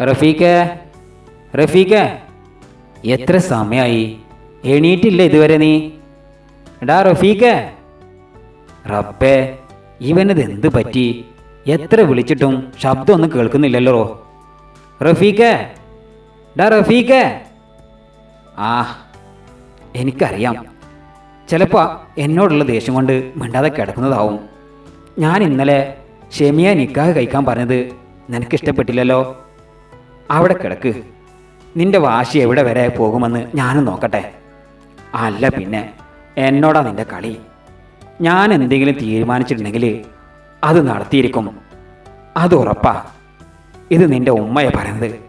റഫീഖേ റഫീഖേ. എത്ര സമയമായി എണീറ്റില്ല ഇതുവരെ നീ. എടാ റഫീഖേ. റബ്ബേ ഇവനത് എന്ത് പറ്റി? എത്ര വിളിച്ചിട്ടും ശബ്ദമൊന്നും കേൾക്കുന്നില്ലല്ലോ. റഫീഖേ. ഡാ റഫീഖേ. ആ എനിക്കറിയാം. ചിലപ്പോൾ എന്നോടുള്ള ദേഷ്യം കൊണ്ട് മിണ്ടാതെ കിടക്കുന്നതാവും. ഞാൻ ഇന്നലെ ഷെമിയ നിക്കാഹ് കഴിക്കാൻ പറഞ്ഞത് നിനക്ക് ഇഷ്ടപ്പെട്ടില്ലല്ലോ അവിടെ കിടക്ക്. നിന്റെ വാശി എവിടെ വരെ പോകുമെന്ന് ഞാനും നോക്കട്ടെ. അല്ല പിന്നെ എന്നോടാ നിന്റെ കളി. ഞാൻ എന്തെങ്കിലും തീരുമാനിച്ചിട്ടുണ്ടെങ്കിൽ അത് നടത്തിയിരിക്കും. അത് ഉറപ്പാ. ഇത് നിന്റെ ഉമ്മയെ പറയുന്നത്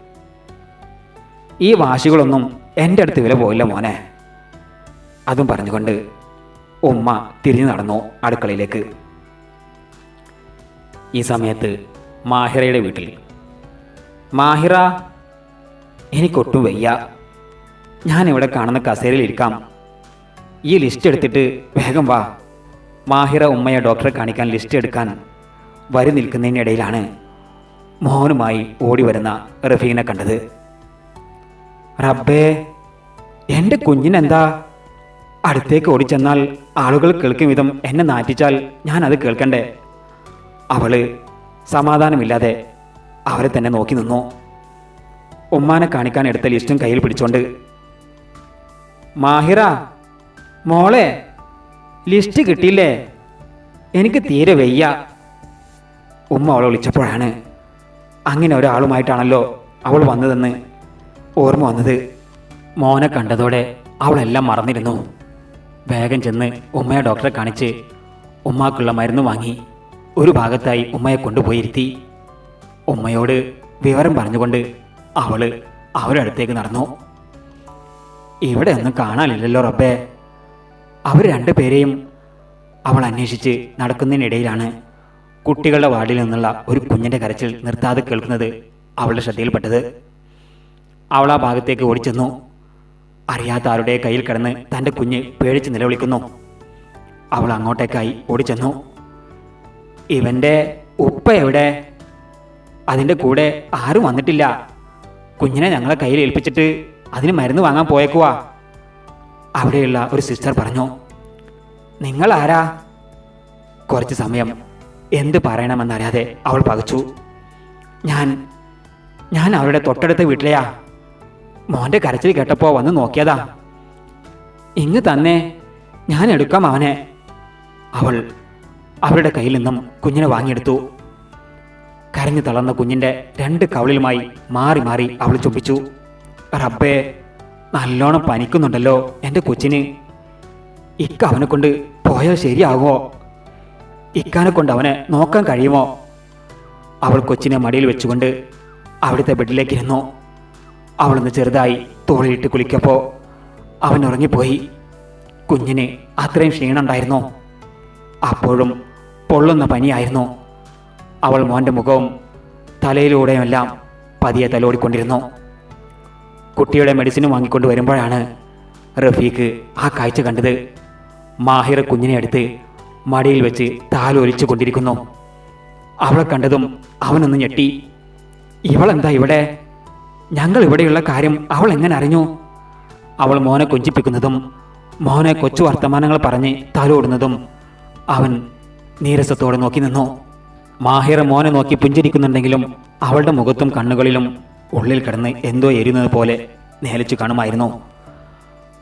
ഈ വാശികളൊന്നും എന്റെ അടുത്ത് വില പോയില്ല മോനെ. അതും പറഞ്ഞുകൊണ്ട് ഉമ്മ തിരിഞ്ഞു നടന്നു അടുക്കളയിലേക്ക്. ഈ സമയത്ത് മാഹിറയുടെ വീട്ടിൽ മാഹിറ എനിക്കൊട്ടും വയ്യ. ഞാൻ ഇവിടെ കാണുന്ന കസേരയിൽ ഇരിക്കാം ഈ ലിസ്റ്റ് എടുത്തിട്ട് വേഗം വാ. മാഹിറ ഉമ്മയെ ഡോക്ടറെ കാണിക്കാൻ ലിസ്റ്റ് എടുക്കാൻ വരി നിൽക്കുന്നതിനിടയിലാണ് മോഹനുമായി ഓടി വരുന്ന റഫീനെ കണ്ടത്. റബ്ബേ എന്റെ കുഞ്ഞിനെന്താ? അടുത്തേക്ക് ഓടിച്ചെന്നാൽ ആളുകൾ കേൾക്കും വിധം എന്നെ നാറ്റിച്ചാൽ ഞാൻ അത് കേൾക്കണ്ടേ? അവൾ സമാധാനമില്ലാതെ അവരെ തന്നെ നോക്കി നിന്നു. ഉമ്മാനെ കാണിക്കാൻ എടുത്ത ലിസ്റ്റും കയ്യിൽ പിടിച്ചോണ്ട്. മാഹിറ മോളെ ലിസ്റ്റ് കിട്ടിയില്ലേ? എനിക്ക് തീരെ വയ്യ. ഉമ്മ അവളെ വിളിച്ചപ്പോഴാണ് അങ്ങനെ ഒരാളുമായിട്ടാണല്ലോ അവൾ വന്നതെന്ന് ഓർമ്മ വന്നത്. മോനെ കണ്ടതോടെ അവളെല്ലാം മറന്നിരുന്നു. വേഗം ചെന്ന് ഉമ്മയെ ഡോക്ടറെ കാണിച്ച് ഉമ്മാക്കുള്ള മരുന്ന് വാങ്ങി ഒരു ഭാഗത്തായി ഉമ്മയെ കൊണ്ടുപോയിരുത്തി. ഉമ്മയോട് വിവരം പറഞ്ഞുകൊണ്ട് അവൾ അവരുടെ അടുത്തേക്ക് നടന്നു. ഇവിടെ ഒന്നും കാണാനില്ലല്ലോ റബ്ബേ. അവർ രണ്ടുപേരെയും അവൾ അന്വേഷിച്ച് നടക്കുന്നതിനിടയിലാണ് കുട്ടികളുടെ വാർഡിൽ നിന്നുള്ള ഒരു കുഞ്ഞിന്റെ കരച്ചിൽ നിർത്താതെ കേൾക്കുന്നത് അവളുടെ ശ്രദ്ധയിൽപ്പെട്ടത്. അവൾ ആ ഭാഗത്തേക്ക് ഓടിച്ചെന്നു. അറിയാത്ത ആരുടെ കയ്യിൽ കിടന്ന് തന്റെ കുഞ്ഞ് പേടിച്ച് നിലവിളിക്കുന്നു. അവൾ അങ്ങോട്ടേക്കായി ഓടിച്ചെന്നു. ഇവന്റെ ഉപ്പ എവിടെ? അതിന്റെ കൂടെ ആരും വന്നിട്ടില്ല. കുഞ്ഞിനെ ഞങ്ങളെ കയ്യിൽ ഏൽപ്പിച്ചിട്ട് അതിന് മരുന്ന് വാങ്ങാൻ പോയേക്കുവാ. അവിടെയുള്ള ഒരു സിസ്റ്റർ പറഞ്ഞു നിങ്ങൾ ആരാ? കുറച്ച് സമയം എന്ത് പറയണമെന്നറിയാതെ അവൾ പകച്ചു. ഞാൻ ഞാൻ അവരുടെ തൊട്ടടുത്ത വീട്ടിലെയാ. മോന്റെ കരച്ചിൽ കേട്ടപ്പോ വന്ന് നോക്കിയതാ. ഇങ്ങ് തന്നെ ഞാൻ എടുക്കാം അവനെ. അവൾ അവരുടെ കയ്യിൽ നിന്നും കുഞ്ഞിനെ വാങ്ങിയെടുത്തു. കരഞ്ഞു തളർന്ന കുഞ്ഞിന്റെ രണ്ട് കവളിലുമായി മാറി മാറി അവൾ ചുംബിച്ചു. റബ്ബേ നല്ലോണം പനിക്കുന്നുണ്ടല്ലോ. എന്റെ കൊച്ചിന് ഇക്ക അവനെ കൊണ്ട് പോയാൽ ശരിയാകുമോ ഇക്കാനെ കൊണ്ട് അവനെ നോക്കാൻ കഴിയുമോ? അവൾ കൊച്ചിനെ മടിയിൽ വെച്ചുകൊണ്ട് അവിടുത്തെ ബെഡിലേക്ക് ഇരുന്നു. അവളൊന്ന് ചെറുതായി തോളിലിട്ട് കുളിക്കപ്പോൾ അവൻ ഉറങ്ങിപ്പോയി. കുഞ്ഞിന് അത്രയും ക്ഷീണമുണ്ടായിരുന്നു. അപ്പോഴും പൊള്ളുന്ന പനിയായിരുന്നു. അവൾ മോന്റെ മുഖവും തലയിലൂടെയുമെല്ലാം പതിയെ തലോടിക്കൊണ്ടിരുന്നു. കുട്ടിയുടെ മെഡിസിൻ വാങ്ങിക്കൊണ്ട് വരുമ്പോഴാണ് റഫീഖ് ആ കാഴ്ച കണ്ടത്. മാഹിറ കുഞ്ഞിനെ അടുത്ത് മടിയിൽ വെച്ച് താലോലിച്ചു കൊണ്ടിരിക്കുന്നു. അവളെ കണ്ടതും അവനൊന്ന് ഞെട്ടി. ഇവളെന്താ ഇവിടെ? ഞങ്ങൾ ഇവിടെയുള്ള കാര്യം അവൾ എങ്ങനെ അറിഞ്ഞു? അവൾ മോനെ കൊഞ്ചിപ്പിക്കുന്നതും മോനെ കൊച്ചു വർത്തമാനങ്ങൾ പറഞ്ഞ് തലോടുന്നതും അവൻ നീരസത്തോടെ നോക്കി നിന്നു. മാഹിറ മോനെ നോക്കി പുഞ്ചിരിക്കുന്നുണ്ടെങ്കിലും അവളുടെ മുഖത്തും കണ്ണുകളിലും ഉള്ളിൽ കിടന്ന് എന്തോ എരിയുന്നത് പോലെ നേലിച്ചു കാണുമായിരുന്നു.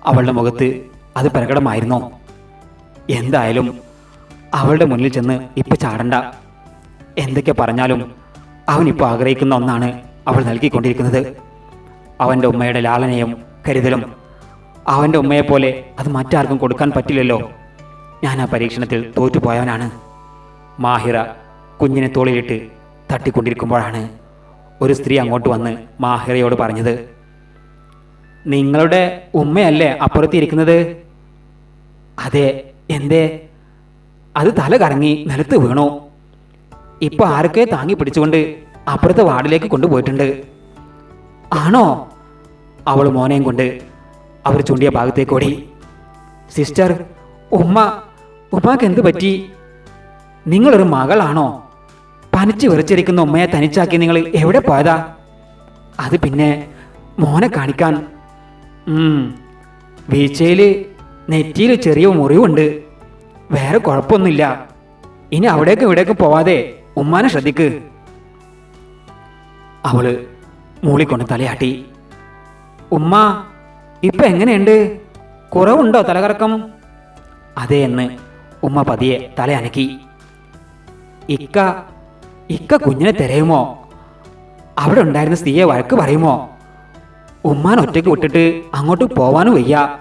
അവളുടെ മുഖത്ത് അത് പ്രകടമായിരുന്നു. എന്തായാലും അവളുടെ മുന്നിൽ ചെന്ന് ഇപ്പൊ ചാടണ്ട. എന്തൊക്കെ പറഞ്ഞാലും അവൻ ഇപ്പോൾ ആഗ്രഹിക്കുന്ന ഒന്നാണ് അവൾ നൽകിക്കൊണ്ടിരിക്കുന്നത്. അവന്റെ ഉമ്മയുടെ ലാളനയും കരുതലും. അവന്റെ ഉമ്മയെപ്പോലെ അത് മറ്റാർക്കും കൊടുക്കാൻ പറ്റില്ലല്ലോ. ഞാൻ ആ പരീക്ഷണത്തിൽ തോറ്റുപോയവനാണ്. മാഹിറ കുഞ്ഞിനെ തോളിലിട്ട് തട്ടിക്കൊണ്ടിരിക്കുമ്പോഴാണ് ഒരു സ്ത്രീ അങ്ങോട്ട് വന്ന് മാഹിറയോട് പറഞ്ഞത് നിങ്ങളുടെ ഉമ്മയല്ലേ അപ്പുറത്തിരിക്കുന്നത്? അതെ എന്തേ? അത് തല കറങ്ങി നിലത്ത് വീണു. ഇപ്പൊ ആരൊക്കെ താങ്ങി പിടിച്ചുകൊണ്ട് അപ്പുറത്തെ വാർഡിലേക്ക് കൊണ്ടുപോയിട്ടുണ്ട്? ആണോ? അവൾ മോനെയും കൊണ്ട് അവർ ചൂണ്ടിയ ഭാഗത്തേക്ക് ഓടി. സിസ്റ്റർ ഉമ്മ ഉമ്മക്ക് എന്ത് പറ്റി? നിങ്ങളൊരു മകളാണോ? പനിച്ച് വിറച്ചിരിക്കുന്ന ഉമ്മയെ തനിച്ചാക്കി നിങ്ങൾ എവിടെ പോയതാ? അത് പിന്നെ മോനെ കാണിക്കാൻ. വീഴ്ചയിൽ നെറ്റിയിൽ ചെറിയ മുറിവുണ്ട്. വേറെ കുഴപ്പമൊന്നുമില്ല. ഇനി അവിടേക്കും ഇവിടേക്കും പോവാതെ ഉമ്മാനെ ശ്രദ്ധിക്ക്. അവൾ മൂളിക്കൊണ്ട് തലയാട്ടി. ഉമ്മ ഇപ്പൊ എങ്ങനെയുണ്ട്? കുറവുണ്ടോ തലകറക്കം? അതെ എന്ന് ഉമ്മ പതിയെ തല അനക്കി ഇക്ക ഇക്ക കുഞ്ഞിനെ തിരയുമോ? അവിടെ ഉണ്ടായിരുന്ന സ്ത്രീയെ വഴക്ക് പറയുമോ? ഉമ്മാൻ ഒറ്റയ്ക്ക് വിട്ടിട്ട് അങ്ങോട്ട് പോവാനും വയ്യ.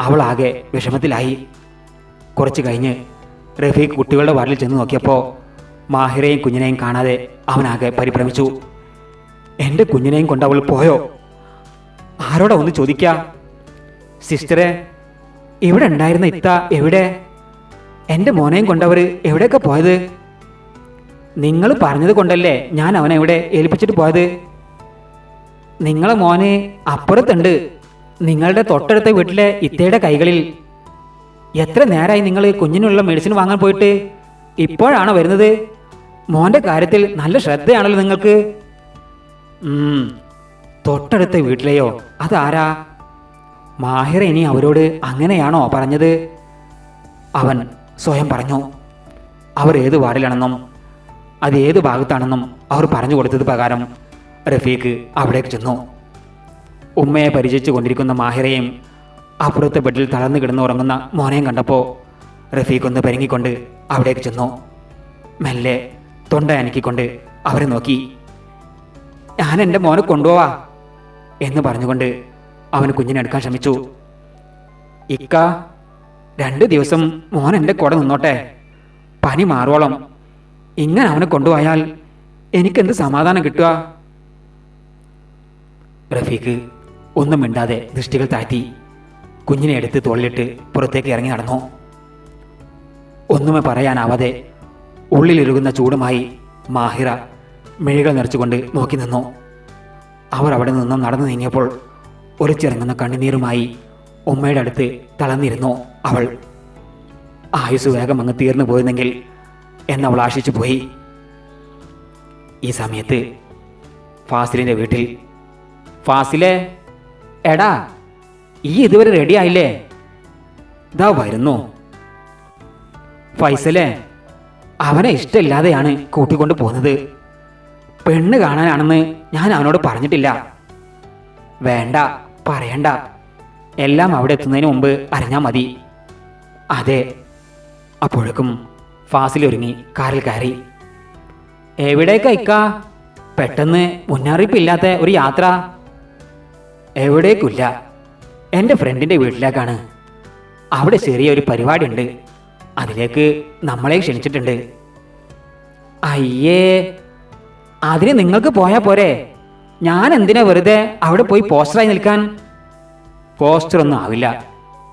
അവളാകെ വിഷമത്തിലായി. കുറച്ച് കഴിഞ്ഞ് റഫീഖ് കുട്ടികളുടെ വാർഡിൽ ചെന്ന് നോക്കിയപ്പോൾ മാഹിറയും കുഞ്ഞിനെയും കാണാതെ അവനാകെ പരിഭ്രമിച്ചു. എന്റെ കുഞ്ഞിനെയും കൊണ്ട് അവൾ പോയോ? ആരോടാ ഒന്ന് ചോദിക്ക? സിസ്റ്ററെ ഇവിടെ ഉണ്ടായിരുന്ന ഇത്ത എവിടെ? എന്റെ മോനെയും കൊണ്ടവർ എവിടെയൊക്കെ പോയത്? നിങ്ങൾ പറഞ്ഞത് കൊണ്ടല്ലേ ഞാൻ അവനെ ഇവിടെ ഏൽപ്പിച്ചിട്ട് പോയത്? നിങ്ങളെ മോന് അപ്പുറത്തുണ്ട്. നിങ്ങളുടെ തൊട്ടടുത്ത വീട്ടിലെ ഇത്തയുടെ കൈകളിൽ. എത്ര നേരമായി നിങ്ങൾ കുഞ്ഞിനുള്ള മെഡിസിൻ വാങ്ങാൻ പോയിട്ട്? ഇപ്പോഴാണോ വരുന്നത്? മോന്റെ കാര്യത്തിൽ നല്ല ശ്രദ്ധയാണല്ലോ നിങ്ങൾക്ക്. തൊട്ടടുത്ത വീട്ടിലെയോ? അതാരാ? മാഹിർ ഇനി അവരോട് അങ്ങനെയാണോ പറഞ്ഞത്? അവൻ സ്വയം പറഞ്ഞു. അവർ ഏത് വാർഡിലാണെന്നും അത് ഏത് ഭാഗത്താണെന്നും അവർ പറഞ്ഞു കൊടുത്തത് പ്രകാരം റഫീഖ് അവിടേക്ക് ചെന്നു. ഉമ്മയെ പരിചയിച്ചു കൊണ്ടിരിക്കുന്ന മാഹിറയും അപ്പുറത്തെ ബെഡിൽ തളർന്നു കിടന്ന് ഉറങ്ങുന്ന മോനെയും കണ്ടപ്പോൾ റഫീഖ് ഒന്ന് പെരുങ്ങിക്കൊണ്ട് അവിടേക്ക് ചെന്നു. മെല്ലെ തൊണ്ട അനക്കിക്കൊണ്ട് അവരെ നോക്കി. ഞാൻ എന്റെ മോനെ കൊണ്ടുപോവാ എന്ന് പറഞ്ഞുകൊണ്ട് അവൻ കുഞ്ഞിനെ എടുക്കാൻ ശ്രമിച്ചു. ഇക്ക രണ്ട് ദിവസം മോൻ എന്റെ കൂടെ നിന്നോട്ടെ. പനി മാറുവോളം ഇങ്ങനെ അവനെ കൊണ്ടുപോയാൽ എനിക്കെന്ത് സമാധാനം കിട്ടുക? റഫീഖ് ഒന്നും മിണ്ടാതെ ദൃഷ്ടികൾ താഴ്ത്തി കുഞ്ഞിനെ എടുത്ത് തോളിലിട്ട് പുറത്തേക്ക് ഇറങ്ങി നടന്നു. ഒന്നുമേ പറയാനാവാതെ ഉള്ളിലിരുകുന്ന ചൂടുമായി മാഹിറ മിഴികൾ നിറച്ചുകൊണ്ട് നോക്കി നിന്നു. അവർ അവിടെ നിന്നും നടന്നു നീങ്ങിയപ്പോൾ ഒലിച്ചിറങ്ങുന്ന കണ്ണുനീരുമായി ഉമ്മയുടെ അടുത്ത് തളർന്നിരുന്നു അവൾ. ആയുസ് വേഗം അങ്ങ് തീർന്നു പോയിരുന്നെങ്കിൽ എന്നവൾ ആശിച്ചു പോയി. ഈ സമയത്ത് ഫാസിലിന്റെ വീട്ടിൽ ഫാസിലെ എടാ ഈ ഇതുവരെ റെഡി ആയില്ലേ? ഇതാ വരുന്നു. ഫൈസലെ അവനെ ഇഷ്ടമില്ലാതെയാണ് കൂട്ടിക്കൊണ്ട് പോകുന്നത്. പെണ്ണ് കാണാനാണെന്ന് ഞാൻ അവനോട് പറഞ്ഞിട്ടില്ല. വേണ്ട പറയണ്ട. എല്ലാം അവിടെ എത്തുന്നതിന് മുമ്പ് അറിഞ്ഞാൽ മതി. അതെ അപ്പോഴേക്കും ഫാസിൽ ഒരുങ്ങി കാറിൽ കയറി. എവിടേക്കാ ഇക്ക? പെട്ടെന്ന് മുന്നറിയിപ്പില്ലാത്ത ഒരു യാത്ര. എവിടേക്കില്ല എന്റെ ഫ്രണ്ടിന്റെ വീട്ടിലേക്കാണ്. അവിടെ ചെറിയൊരു പരിപാടി ഉണ്ട് അതിലേക്ക് നമ്മളെ ക്ഷണിച്ചിട്ടുണ്ട്. അയ്യേ അതിന് നിങ്ങൾക്ക് പോയാൽ പോരെ? ഞാൻ എന്തിനാ വെറുതെ അവിടെ പോയി പോസ്റ്ററായി നിൽക്കാൻ? പോസ്റ്റർ ഒന്നും ആവില്ല.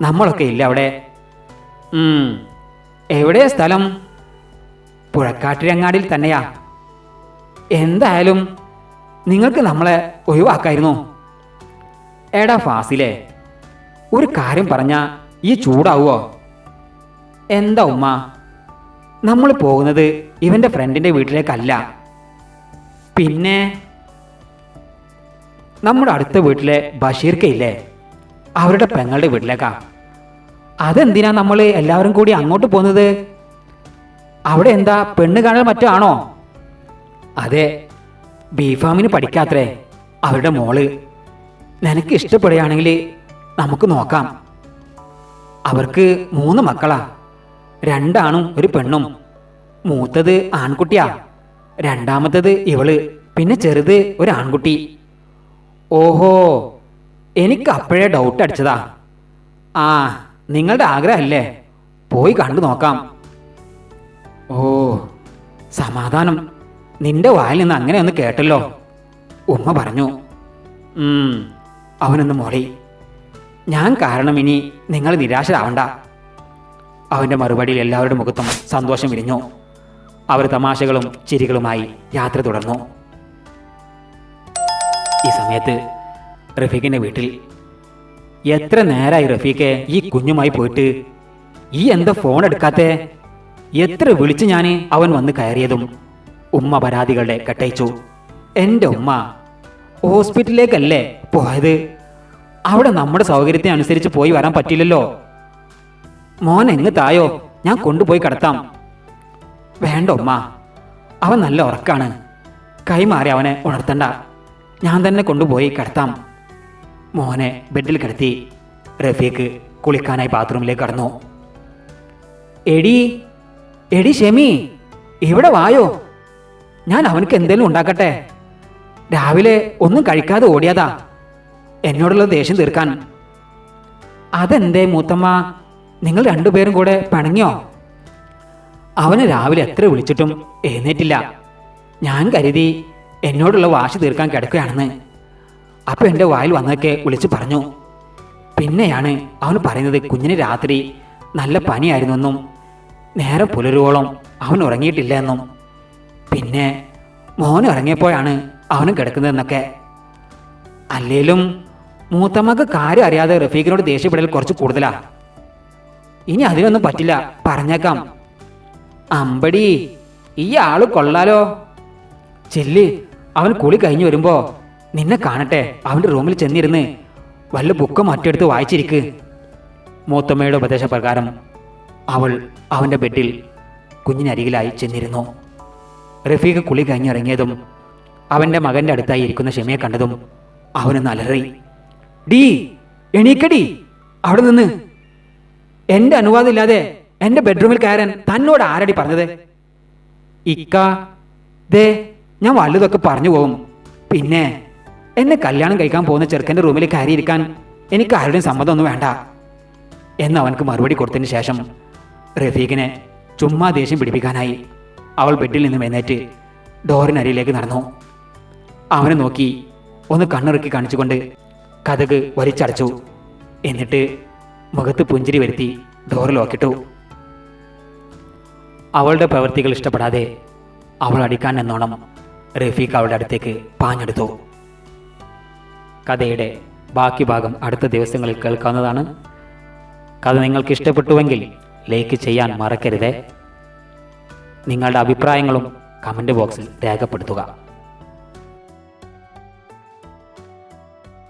നമ്മളൊക്കെ ഇല്ല അവിടെ. എവിടെയാ സ്ഥലം? പുഴക്കാട്ടിരങ്ങാടിയിൽ തന്നെയാ. എന്തായാലും നിങ്ങൾക്ക് നമ്മളെ ഒഴിവാക്കായിരുന്നു. എടാ ഫാസിലെ ഒരു കാര്യം പറഞ്ഞ ഈ ചൂടാവുമോ എന്താ ഉമ്മ നമ്മൾ പോകുന്നത് ഇവന്റെ ഫ്രണ്ടിന്റെ വീട്ടിലേക്കല്ല. പിന്നെ നമ്മുടെ അടുത്ത വീട്ടിലെ ബഷീർക്കയില്ലേ അവരുടെ പെങ്ങളുടെ വീട്ടിലേക്കാ. അതെന്തിനാ നമ്മൾ എല്ലാവരും കൂടി അങ്ങോട്ട് പോകുന്നത്? അവിടെ എന്താ പെണ്ണ് കാണൽ മറ്റാണോ അതെ ബീഫാമിന് പഠിക്കാത്രേ അവരുടെ മോൾ. നിനക്ക് ഇഷ്ടപ്പെടുകയാണെങ്കിൽ നമുക്ക് നോക്കാം. അവർക്ക് മൂന്ന് മക്കളാ. രണ്ടാണും ഒരു പെണ്ണും. മൂത്തത് ആൺകുട്ടിയാ. രണ്ടാമത്തത് ഇവൾ. പിന്നെ ചെറുത് ഒരു ആൺകുട്ടി. ഓഹോ എനിക്ക് അപ്പോഴേ ഡൗട്ട് അടിച്ചതാ. ആ നിങ്ങളുടെ ആഗ്രഹമല്ലേ? പോയി കണ്ടു നോക്കാം. സമാധാനം. നിന്റെ വായിൽ നിന്ന് അങ്ങനെ ഒന്ന് കേട്ടല്ലോ. ഉമ്മ പറഞ്ഞു അവനൊന്ന് മോളി. ഞാൻ കാരണം ഇനി നിങ്ങൾ നിരാശരാവണ്ട. അവന്റെ മറുപടിയിൽ എല്ലാവരുടെ മുഖത്തും സന്തോഷം വിരിഞ്ഞു. അവർ തമാശകളും ചിരികളുമായി യാത്ര തുടർന്നു. ഈ സമയത്ത് റഫീഖിന്റെ വീട്ടിൽ എത്ര നേരായി റഫീഖെ ഈ കുഞ്ഞുമായി പോയിട്ട് ഈ എന്താ ഫോൺ എടുക്കാത്തെ? എത്ര വിളിച്ചു ഞാൻ അവൻ വന്ന് കയറിയതും ഉമ്മ പരാതികളുടെ കെട്ടയച്ചു. എന്റെ ഉമ്മ ഹോസ്പിറ്റലിലേക്കല്ലേ പോയത്? അവിടെ നമ്മുടെ സൗകര്യത്തെ അനുസരിച്ച് പോയി വരാൻ പറ്റില്ലല്ലോ മോൻ എങ്ങ് തായോ? ഞാൻ കൊണ്ടുപോയി കിടത്താം. വേണ്ട ഉമ്മ അവൻ നല്ല ഉറക്കാണ്. കൈമാറി അവനെ ഉണർത്തണ്ട. ഞാൻ തന്നെ കൊണ്ടുപോയി കിടത്താം. മോനെ ബെഡിൽ കിടത്തി റഫീഖ് കുളിക്കാനായി ബാത്റൂമിലേക്ക് കടന്നു. എടി എടി ഷെമി ഇവിടെ വായോ? ഞാൻ അവനക്ക് എന്തേലും ഉണ്ടാക്കട്ടെ. രാവിലെ ഒന്നും കഴിക്കാതെ ഓടിയതാ. എന്നോടുള്ള ദേഷ്യം തീർക്കാൻ. അതെന്തേ മൂത്തമ്മ? നിങ്ങൾ രണ്ടുപേരും കൂടെ പണങ്ങിയോ? അവന് രാവിലെ എത്ര വിളിച്ചിട്ടും എഴുന്നേറ്റില്ല. ഞാൻ കരുതി എന്നോടുള്ള വാശി തീർക്കാൻ കിടക്കുകയാണെന്ന്. അപ്പോൾ എന്റെ വായിൽ വന്നതൊക്കെ വിളിച്ചു പറഞ്ഞു. പിന്നെയാണ് അവൻ പറയുന്നത് കുഞ്ഞിന് രാത്രി നല്ല പനിയായിരുന്നെന്നും നേരം പുലരുവോളം അവൻ ഉറങ്ങിയിട്ടില്ല എന്നും പിന്നെ മോൻ ഇറങ്ങിയപ്പോഴാണ് അവനും കിടക്കുന്നതെന്നൊക്കെ. അല്ലേലും മൂത്തമ്മക്ക് കാര്യം അറിയാതെ റഫീഖിനോട് ദേഷ്യപ്പെടൽ കുറച്ച് കൂടുതലാ. ഇനി അതിനൊന്നും പറ്റില്ല പറഞ്ഞേക്കാം. അമ്പടി ഈ ആൾ കൊള്ളാലോ. ചെല്ല് അവൻ കുളി കഴിഞ്ഞു വരുമ്പോ നിന്നെ കാണട്ടെ അവന്റെ റൂമിൽ ചെന്നിരുന്ന് വല്ല ബുക്ക് മറ്റെടുത്ത് വായിച്ചിരിക്ക്. മൂത്തമ്മയുടെ ഉപദേശപ്രകാരം അവൾ അവന്റെ ബെഡിൽ കുഞ്ഞിനരികിലായി ചെന്നിരുന്നു. റഫീഖ് കുളി കഴിഞ്ഞിറങ്ങിയതും അവന്റെ മകന്റെ അടുത്തായി ഇരിക്കുന്ന ഷെമിയെ കണ്ടതും അവനൊന്ന് അലറി ഡീ എണീക്കടി അവിടെ നിന്ന്. എന്റെ അനുവാദം ഇല്ലാതെ എന്റെ ബെഡ്റൂമിൽ കയറാൻ തന്നോട് ആരടി പറഞ്ഞത്? ഇക്ക ദേ ഞാൻ വലുതൊക്കെ പറഞ്ഞു പോകും പിന്നെ എന്നെ കല്യാണം കഴിക്കാൻ പോകുന്ന ചെറുക്കന്റെ റൂമിൽ കയറിയിരിക്കാൻ എനിക്ക് ആരുടെയും സമ്മതമൊന്നും വേണ്ട. എന്ന് അവനക്ക് മറുപടി കൊടുത്തതിന് ശേഷം റഫീഖിനെ ചുമ്മാ ദേഷ്യം പിടിപ്പിക്കാനായി അവൾ ബെഡിൽ നിന്നും എഴുന്നേറ്റ് ഡോറിനരിയിലേക്ക് നടന്നു. അവനെ നോക്കി ഒന്ന് കണ്ണിറുക്കി കാണിച്ചുകൊണ്ട് കഥക് വലിച്ചടച്ചു. എന്നിട്ട് മുഖത്ത് പുഞ്ചിരി വരുത്തി ഡോർ ലോക്കിട്ടു. അവളുടെ പ്രവൃത്തികൾ ഇഷ്ടപ്പെടാതെ അവൾ അടിക്കാൻ എന്നോണം റഫീഖ് അവളുടെ അടുത്തേക്ക് പാഞ്ഞെടുത്തു. കഥയുടെ ബാക്കി ഭാഗം അടുത്ത ദിവസങ്ങളിൽ കേൾക്കാവുന്നതാണ്. കഥ നിങ്ങൾക്ക് ഇഷ്ടപ്പെട്ടുവെങ്കിൽ ലൈക്ക് ചെയ്യാൻ മറക്കരുത്. നിങ്ങളുടെ അഭിപ്രായങ്ങളും കമന്റ് ബോക്സിൽ രേഖപ്പെടുത്തുക.